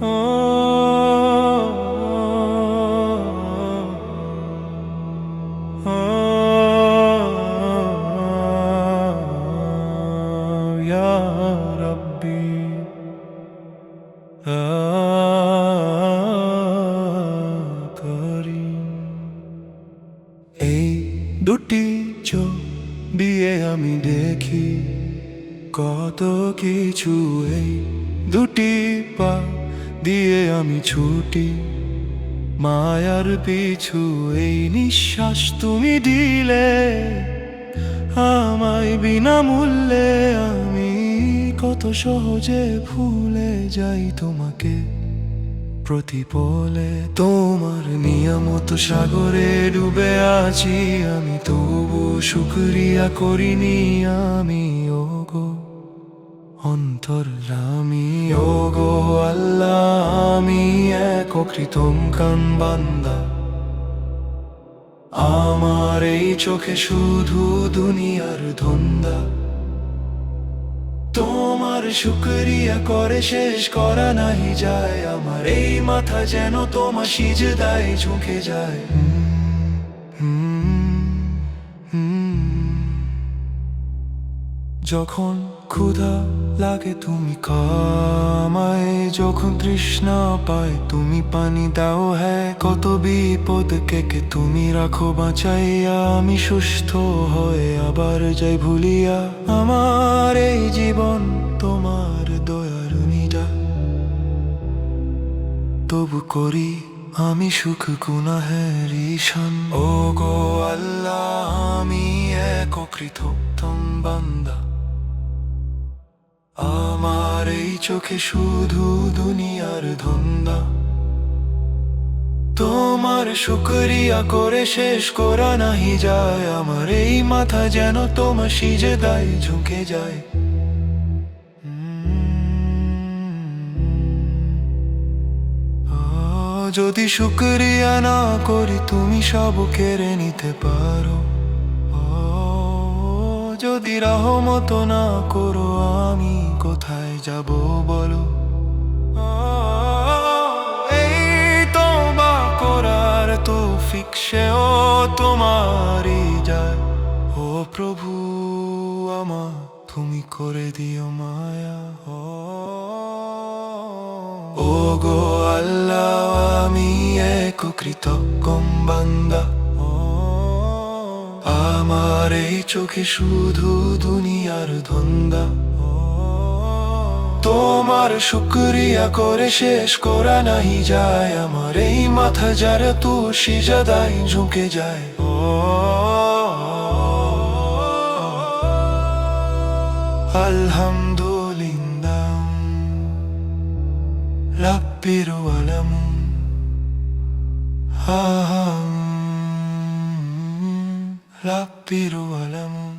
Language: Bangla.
এই দুটি চোখ দিয়ে আমি দেখি কত কিছু। এই দুটি পা দিয়ে আমি ছুটি, মায়ার পিছু এই নিঃশ্বাস তুমি দিলে, আমায় বিনামূল্যে আমি কত সহজে ভুলে যাই তোমাকে। প্রতিপলে তোমার নিয়মত সাগরে ডুবে আছি আমি, তবু শুক্রিয়া করিনি আমি, ওগো অন্তর্লামি ওগো আল্লাহ। আমি এক কৃতম কান বান্দা। আমার এই চোখে শুধু দুনিয়ার ধন্দা। তোমার শুক্রিয়া করে শেষ করা নাহি যায়। আমার এই মাথা যেন তোমার সিজদায় ঝুঁকে যায়। যখন ক্ষুধা লাগে তুমি কামায় যখন তৃষ্ণা পায়, তুমি পানি দাও হ্যাঁ। কত বিপদ কেকে তুমি রাখো বাঁচাইয়া। আমি সুস্থ হয়ে আবার যাই ভুলিয়া। আমার এই জীবন তোমার দয়ার নিজা তবু করি আমি সুখ গুনাহের ঈশান। ও গো আল্লাহ, আমি এককৃত উত্তম বান্দা। চোখে শুধু দুনিয়ার ধন্দা। তোমার শুকরিয়া করে শেষ করা নাহি যায়। আমার এই মাথা যেন তোমার সিজে দায় ঝুঁকে যায়। যদি শুক্রিয়া না করি, তুমি সব কেড়ে নিতে পারো। যদি রহমত না করো, আমি যাব বলো। এই তোমা করার তো ফিক্সেও তোমারই যায়। ও প্রভু আমা তুমি করে দিও মায়া। ও গো আল্লাহ, আমি এক কৃতজ্ঞম বান্দা আমার এই চোখে শুধু দুনিয়ার ধন্দা। তোমার শুক্রিয়া করে শেষ করা নাহি যায়। আমার এই মাথা যারা তু সিজাদাই ঝুঁকে যায়। ও, আলহামদুলিল্লাহ, রাব্বির আলম রাব্বির আলম।